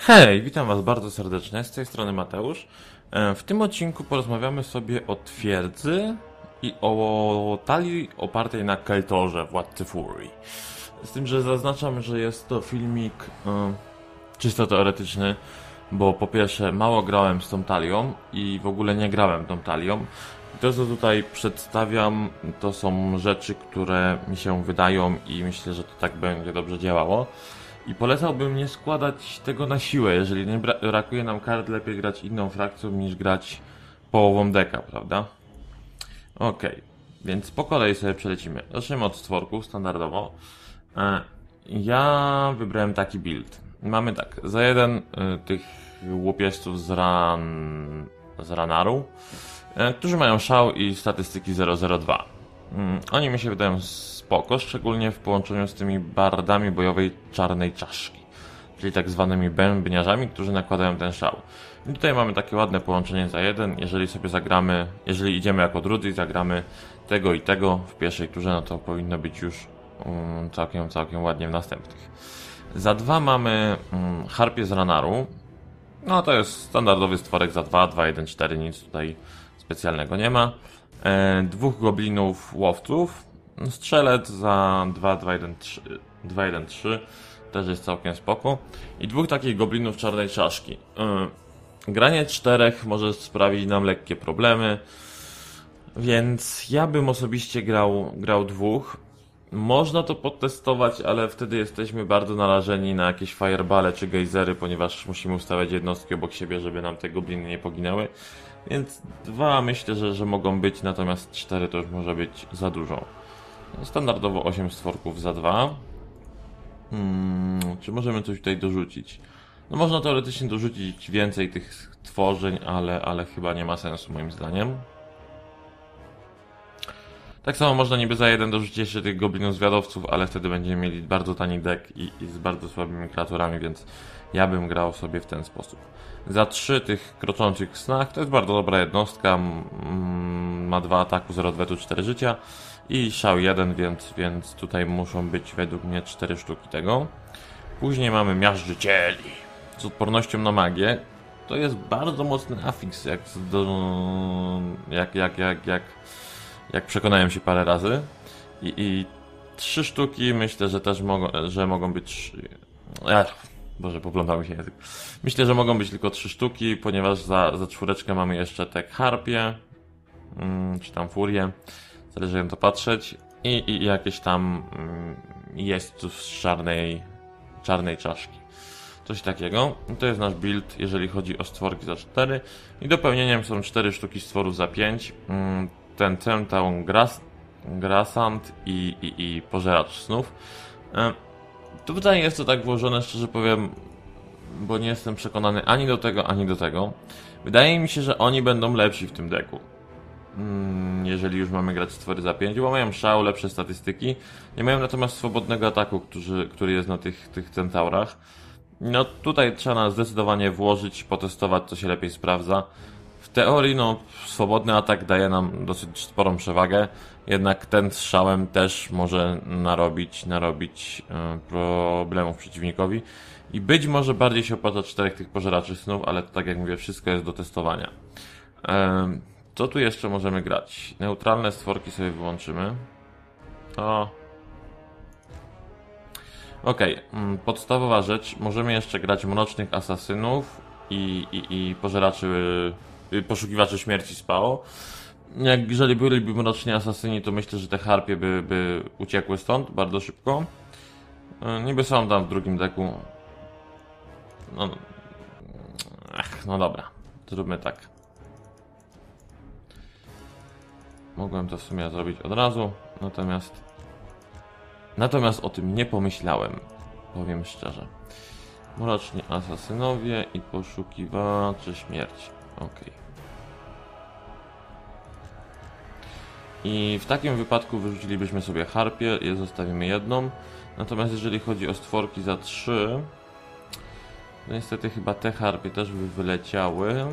Hej, witam Was bardzo serdecznie, z tej strony Mateusz. E, W tym odcinku porozmawiamy sobie o twierdzy i o talii opartej na Keltorze, Władcy Fury. Z tym, że zaznaczam, że jest to filmik e, czysto teoretyczny, bo po pierwsze mało grałem z tą talią i w ogóle nie grałem tą talią. To, co tutaj przedstawiam, to są rzeczy, które mi się wydają i myślę, że to tak będzie dobrze działało. I polecałbym nie składać tego na siłę. Jeżeli nie bra- brakuje nam kart, lepiej grać inną frakcją niż grać połową deka, prawda? Okej, więc po kolei sobie przelecimy. Zaczniemy od stworków, standardowo. E, Ja wybrałem taki build. Mamy tak, za jeden y, tych łopieżców z ran... z ranaru, e, którzy mają szał i statystyki 002. Mm, Oni mi się wydają spoko, szczególnie w połączeniu z tymi bardami bojowej czarnej czaszki, czyli tak zwanymi bębniarzami, którzy nakładają ten szał. I tutaj mamy takie ładne połączenie za jeden. Jeżeli sobie zagramy, jeżeli idziemy jako drudzy i zagramy tego i tego w pierwszej turze, no to powinno być już um, całkiem, całkiem ładnie w następnych. Za dwa mamy um, harpie z ranaru. No to jest standardowy stworek za 2, 2, 1, 4, nic tutaj specjalnego nie ma. E, dwóch goblinów łowców. Strzelec za 2, 2, 1, 3, 2, 1, 3. Też jest całkiem spoko. I dwóch takich goblinów czarnej czaszki. E, granie czterech może sprawić nam lekkie problemy. Więc ja bym osobiście grał, grał dwóch. Można to potestować, ale wtedy jesteśmy bardzo narażeni na jakieś firebale czy gejzery, ponieważ musimy ustawiać jednostki obok siebie, żeby nam te gobliny nie poginęły. Więc dwa myślę, że, że mogą być, natomiast cztery to już może być za dużo. Standardowo 8 stworków za dwa. Hmm, czy możemy coś tutaj dorzucić? No można teoretycznie dorzucić więcej tych tworzeń, ale, ale chyba nie ma sensu moim zdaniem. Tak samo można niby za jeden dorzucić jeszcze tych goblinów zwiadowców, ale wtedy będziemy mieli bardzo tani deck i, i z bardzo słabymi kreaturami, więc ja bym grał sobie w ten sposób. Za trzy tych kroczących snach to jest bardzo dobra jednostka, ma dwa ataku, 0 odwetu, 4 życia i szał 1, więc, więc tutaj muszą być według mnie 4 sztuki tego. Później mamy miażdżycieli z odpornością na magię. To jest bardzo mocny afiks, jak, jak, jak, jak, jak, jak przekonałem się parę razy. I, i trzy sztuki myślę, że też mogą, że mogą być. Ech, Boże, poplątał mi się język. Myślę, że mogą być tylko trzy sztuki, ponieważ za, za czwóreczkę mamy jeszcze te harpie, mm, czy tam furię, zależy jak to patrzeć. I, i jakieś tam mm, jest tu z czarnej, czarnej czaszki. Coś takiego. To jest nasz build, jeżeli chodzi o stworki za 4. I dopełnieniem są 4 sztuki stworów za 5. Mm, Ten Centaur Gras, Grasant i, i, i Pożeracz Snów. E, Tutaj jest to tak włożone, szczerze powiem, bo nie jestem przekonany ani do tego, ani do tego. Wydaje mi się, że oni będą lepsi w tym deku. Mm, Jeżeli już mamy grać stwory za 5, bo mają szał, lepsze statystyki. Nie mają natomiast swobodnego ataku, który, który jest na tych, tych centaurach. No tutaj trzeba zdecydowanie włożyć, potestować, co się lepiej sprawdza. W teorii, no, swobodny atak daje nam dosyć sporą przewagę, jednak ten z szałem też może narobić, narobić e, problemów przeciwnikowi. I być może bardziej się opłaca czterech tych pożeraczy snów, ale tak jak mówię, wszystko jest do testowania. Em, Co tu jeszcze możemy grać? Neutralne stworki sobie wyłączymy. O, Okej, mm, podstawowa rzecz. Możemy jeszcze grać mrocznych asasynów i, i, i pożeraczy, poszukiwaczy śmierci spało. Jak jeżeli byliby mroczni asasyni, to myślę, że te harpie by, by uciekły stąd bardzo szybko. Y, Niby są tam w drugim deku. No. Ach, no dobra, zróbmy tak. Mogłem to w sumie zrobić od razu, natomiast Natomiast o tym nie pomyślałem, powiem szczerze. Mroczni asasynowie i poszukiwacze śmierci. Ok. I w takim wypadku wyrzucilibyśmy sobie harpię, je zostawimy jedną. Natomiast jeżeli chodzi o stworki za trzy, no niestety chyba te harpie też by wyleciały.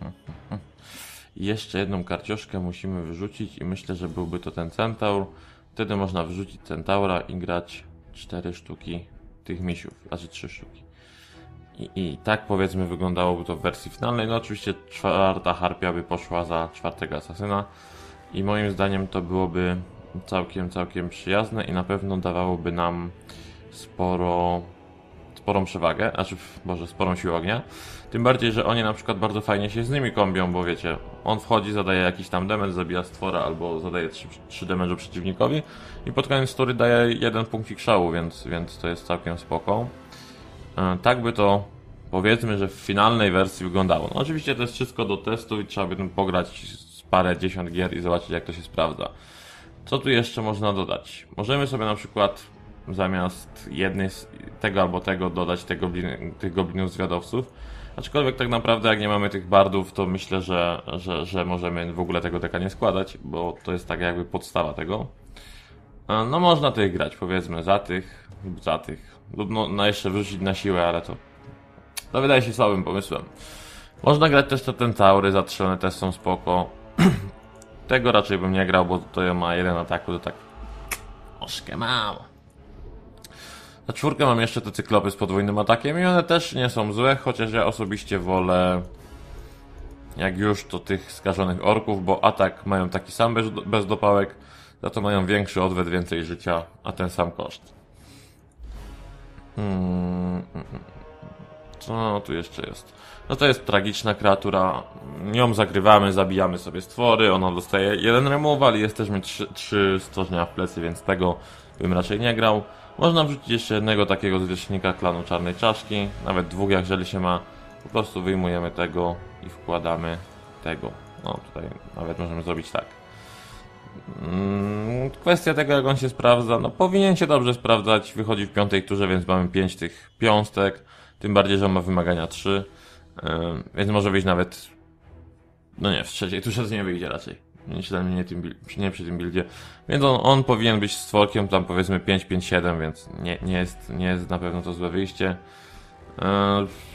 Jeszcze jedną karcioszkę musimy wyrzucić i myślę, że byłby to ten centaur. Wtedy można wyrzucić centaura i grać 4 sztuki tych misiów, znaczy trzy sztuki. I, I tak powiedzmy wyglądałoby to w wersji finalnej. No oczywiście czwarta harpia by poszła za czwartego asasyna i moim zdaniem to byłoby całkiem, całkiem przyjazne i na pewno dawałoby nam sporo, sporą przewagę, znaczy, może sporą siłę ognia. Tym bardziej, że oni na przykład bardzo fajnie się z nimi kombią, bo wiecie, on wchodzi, zadaje jakiś tam damage, zabija stwora albo zadaje 3, 3 damage'u przeciwnikowi i pod koniec tury daje jeden punkt szału, więc, więc to jest całkiem spoko. E, tak by to powiedzmy, że w finalnej wersji wyglądało. No oczywiście to jest wszystko do testu i trzeba by pograć z parę dziesiąt gier i zobaczyć jak to się sprawdza. Co tu jeszcze można dodać? Możemy sobie na przykład zamiast jednej z tego albo tego dodać te tych goblinów zwiadowców. Aczkolwiek tak naprawdę jak nie mamy tych bardów, to myślę, że, że, że możemy w ogóle tego deka nie składać, bo to jest tak jakby podstawa tego. E, no można tych grać, powiedzmy, za tych lub za tych. Lub no, no jeszcze wrzucić na siłę, ale to to wydaje się słabym pomysłem. Można grać też te tentaury, zatrzone też są spoko. Tego raczej bym nie grał, bo to ma jeden ataku, to tak... Troszkę mało. Na czwórkę mam jeszcze te cyklopy z podwójnym atakiem i one też nie są złe, chociaż ja osobiście wolę jak już to tych skażonych orków, bo atak mają taki sam bez, bez dopałek, za to mają większy odwet, więcej życia, a ten sam koszt. Hmm. Co tu jeszcze jest? No to jest tragiczna kreatura. Nią zagrywamy, zabijamy sobie stwory, ona dostaje jeden removal i jesteśmy trzy, trzy stworzenia w plecy, więc tego bym raczej nie grał. Można wrzucić jeszcze jednego takiego zwierzchnika klanu czarnej czaszki, nawet dwóch jeżeli się ma. Po prostu wyjmujemy tego i wkładamy tego. No tutaj nawet możemy zrobić tak. Mm, kwestia tego jak on się sprawdza, no powinien się dobrze sprawdzać, wychodzi w piątej turze, więc mamy pięć tych piąstek. Tym bardziej, że on ma wymagania 3. Yy, więc może wyjść nawet. No nie, w trzeciej tuż nie wyjdzie raczej. Nie, tym, nie przy tym buildzie. Więc on, on powinien być stworkiem tam powiedzmy 5-5-7, więc nie, nie, jest, nie jest na pewno to złe wyjście.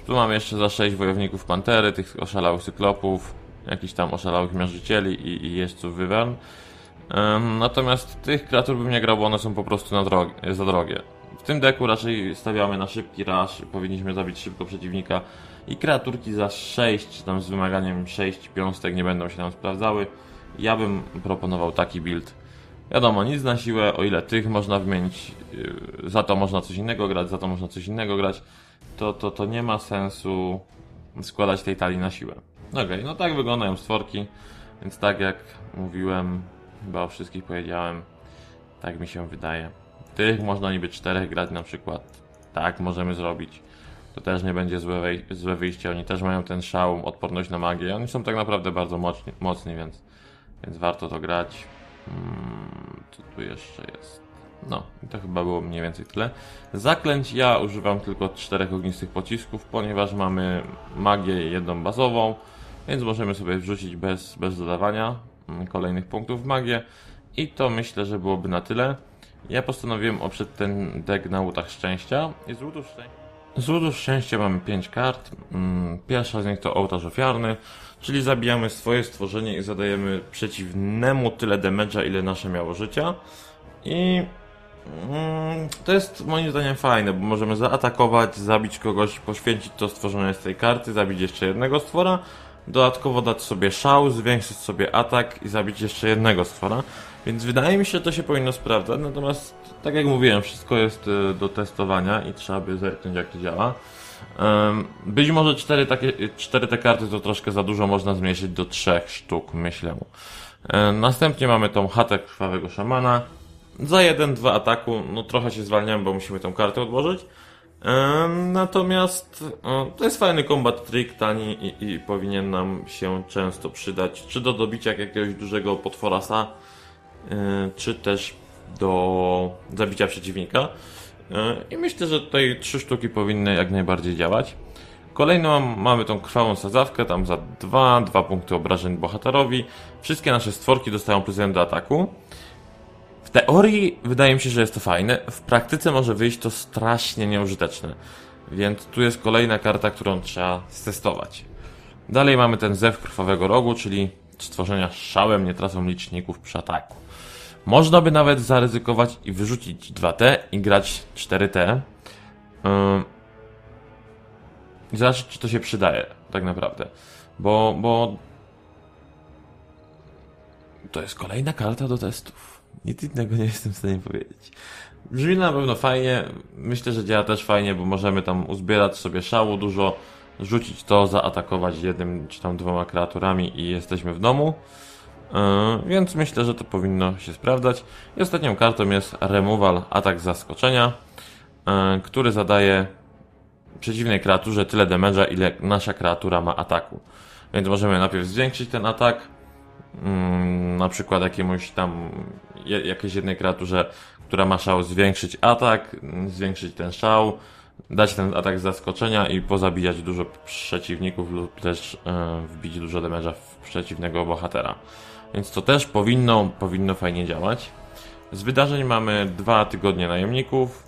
Tu mamy jeszcze za 6 wojowników pantery, tych oszalałych cyklopów, jakichś tam oszalałych miażdżycieli i, i jeźdźców wywern. Natomiast tych kreatur bym nie grał, bo one są po prostu na drogie, za drogie. W tym deku raczej stawiamy na szybki rush, powinniśmy zabić szybko przeciwnika i kreaturki za 6, czy tam z wymaganiem 6 piąstek nie będą się tam sprawdzały. Ja bym proponował taki build. Wiadomo, nic na siłę, o ile tych można wymienić, yy, za to można coś innego grać, za to można coś innego grać, to, to, to nie ma sensu składać tej talii na siłę. Okej, okay, no tak wyglądają stworki, więc tak jak mówiłem, chyba o wszystkich powiedziałem, tak mi się wydaje. Tych można niby czterech grać na przykład. Tak, możemy zrobić. To też nie będzie złe, złe wyjście. Oni też mają ten szał, odporność na magię. Oni są tak naprawdę bardzo mocni, mocni więc, więc warto to grać. Hmm, co tu jeszcze jest? No, to chyba było mniej więcej tyle. Zaklęć ja używam tylko czterech ognistych pocisków, ponieważ mamy magię jedną bazową, więc możemy sobie wrzucić bez, bez dodawania kolejnych punktów w magię. I to myślę, że byłoby na tyle. Ja postanowiłem oprzeć ten deck na łutach szczęścia i z łutów szczęścia. Z łutów szczęścia mamy 5 kart. Mm, pierwsza z nich to ołtarz ofiarny, czyli zabijamy swoje stworzenie i zadajemy przeciwnemu tyle damage'a, ile nasze miało życia. I mm, to jest moim zdaniem fajne, bo możemy zaatakować, zabić kogoś, poświęcić to stworzenie z tej karty, zabić jeszcze jednego stwora, dodatkowo dać sobie szał, zwiększyć sobie atak i zabić jeszcze jednego stwora. Więc wydaje mi się, że to się powinno sprawdzać, natomiast tak jak mówiłem, wszystko jest e, do testowania i trzeba by zerknąć jak to działa. Być może cztery, takie, cztery te karty to troszkę za dużo, można zmniejszyć do trzech sztuk, myślę. Następnie mamy tą chatę krwawego szamana. Za jeden, dwa ataku, no trochę się zwalniamy, bo musimy tą kartę odłożyć. Natomiast to jest fajny combat trick, tani i, i powinien nam się często przydać, czy do dobicia jakiegoś dużego potworasa, E, czy też do zabicia przeciwnika. E, I myślę, że tutaj trzy sztuki powinny jak najbardziej działać. Kolejną mamy tą krwawą sadzawkę, tam za dwa, dwa punkty obrażeń bohaterowi. Wszystkie nasze stworki dostają plus jeden do ataku. Teorii wydaje mi się, że jest to fajne. W praktyce może wyjść to strasznie nieużyteczne. Więc tu jest kolejna karta, którą trzeba stestować. Dalej mamy ten zew krwawego rogu, czyli stworzenia szałem nie tracą liczników przy ataku. Można by nawet zaryzykować i wyrzucić 2T i grać 4T. Ym, I zobaczyć, czy to się przydaje, tak naprawdę. Bo, bo to jest kolejna karta do testów. Nic innego nie jestem w stanie powiedzieć. Brzmi na pewno fajnie. Myślę, że działa też fajnie, bo możemy tam uzbierać sobie szału dużo, rzucić to, zaatakować jednym czy tam dwoma kreaturami i jesteśmy w domu. Yy, więc myślę, że to powinno się sprawdzać. I ostatnią kartą jest Removal, atak zaskoczenia, yy, który zadaje przeciwnej kreaturze tyle damage'a, ile nasza kreatura ma ataku. Więc możemy najpierw zwiększyć ten atak, mm, na przykład jakiemuś tam, jakiejś jednej kreaturze, która ma szał, zwiększyć atak, zwiększyć ten szał, dać ten atak z zaskoczenia i pozabijać dużo przeciwników lub też e, wbić dużo damage'a w przeciwnego bohatera. Więc to też powinno, powinno fajnie działać. Z wydarzeń mamy dwa tygodnie najemników.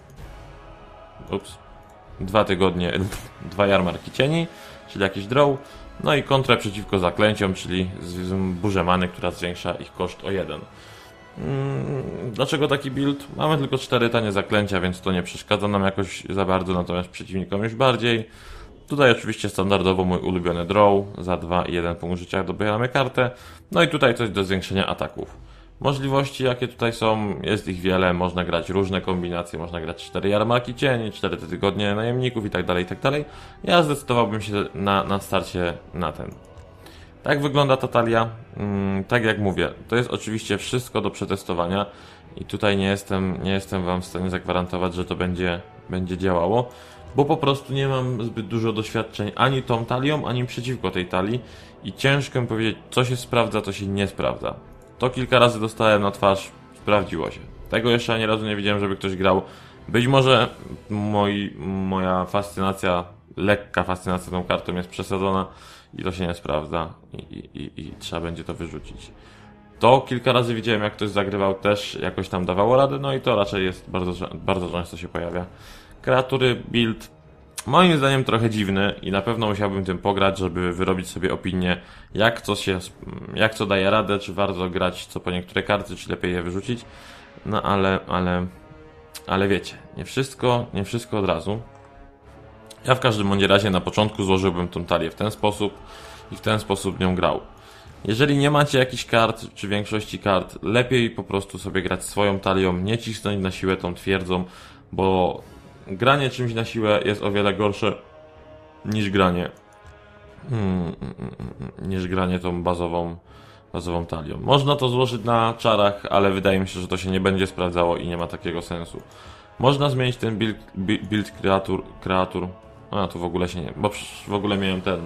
Ups. Dwa tygodnie, dwa jarmarki cieni, czyli jakiś draw. No i kontrę przeciwko zaklęciom, czyli burzę many, która zwiększa ich koszt o jeden. Mm, Dlaczego taki build? Mamy tylko cztery tanie zaklęcia, więc to nie przeszkadza nam jakoś za bardzo, natomiast przeciwnikom już bardziej. Tutaj oczywiście standardowo mój ulubiony draw, za 2 i 1 punkt życia dobieramy kartę. No i tutaj coś do zwiększenia ataków. Możliwości jakie tutaj są, jest ich wiele, można grać różne kombinacje, można grać 4 jarmarki cieni, 4 tygodnie najemników i tak dalej, i tak. Ja zdecydowałbym się na, na starcie na ten. Tak wygląda ta talia. Mm, tak jak mówię, to jest oczywiście wszystko do przetestowania i tutaj nie jestem, nie jestem Wam w stanie zagwarantować, że to będzie, będzie działało, bo po prostu nie mam zbyt dużo doświadczeń ani tą talią, ani przeciwko tej talii i ciężko mi powiedzieć, co się sprawdza, co się nie sprawdza. To kilka razy dostałem na twarz, sprawdziło się. Tego jeszcze ani razu nie widziałem, żeby ktoś grał. Być może moi, moja fascynacja, lekka fascynacja tą kartą jest przesadzona i to się nie sprawdza i, i, i, i trzeba będzie to wyrzucić. To kilka razy widziałem, jak ktoś zagrywał, też jakoś tam dawało radę, no i to raczej jest bardzo, bardzo często się pojawia. Kreatury, build, moim zdaniem trochę dziwny i na pewno musiałbym tym pograć, żeby wyrobić sobie opinię, jak co się, jak co daje radę, czy warto grać co po niektóre karty, czy lepiej je wyrzucić. No ale, ale, ale wiecie, nie wszystko, nie wszystko od razu. Ja w każdym bądź razie na początku złożyłbym tą talię w ten sposób i w ten sposób nią grał. Jeżeli nie macie jakichś kart, czy większości kart, lepiej po prostu sobie grać swoją talią, nie cisnąć na siłę tą twierdzą, bo granie czymś na siłę jest o wiele gorsze niż granie mm, mm, mm, mm, niż granie tą bazową bazową talią. Można to złożyć na czarach, ale wydaje mi się, że to się nie będzie sprawdzało i nie ma takiego sensu. Można zmienić ten build, build kreatur, kreatur. A tu w ogóle się nie, bo w ogóle miałem ten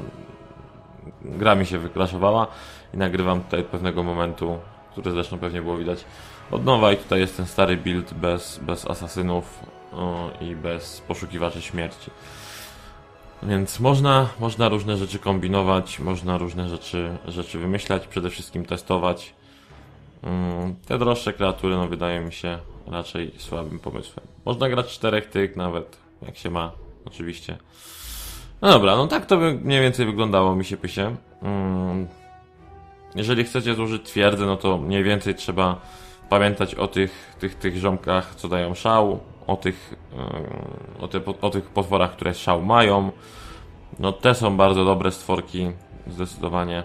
gra mi się wykraszowała i nagrywam tutaj od pewnego momentu, który zresztą pewnie było widać od nowa i tutaj jest ten stary build bez, bez asasynów o, i bez poszukiwaczy śmierci. Więc można, można różne rzeczy kombinować, można różne rzeczy, rzeczy wymyślać, przede wszystkim testować. Mm, Te droższe kreatury, no wydaje mi się raczej słabym pomysłem. Można grać czterech tych nawet, jak się ma, oczywiście. No dobra, no tak to by mniej więcej wyglądało mi się pysie. Jeżeli chcecie złożyć twierdzę, no to mniej więcej trzeba pamiętać o tych, tych, tych ziomkach, co dają szał, o tych, o, te, o tych potworach, które szał mają. No te są bardzo dobre stworki, zdecydowanie.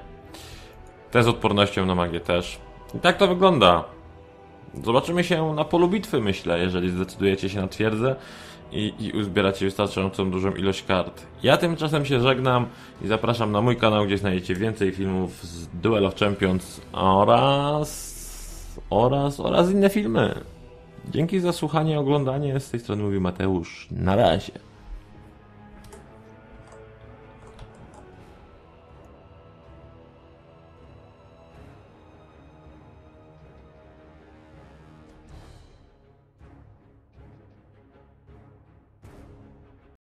Te z odpornością na magię też. I tak to wygląda. Zobaczymy się na polu bitwy, myślę, jeżeli zdecydujecie się na twierdzę i, i uzbieracie wystarczającą dużą ilość kart. Ja tymczasem się żegnam i zapraszam na mój kanał, gdzie znajdziecie więcej filmów z Duel of Champions oraz oraz oraz inne filmy. Dzięki za słuchanie, oglądanie. Z tej strony mówi Mateusz. Na razie.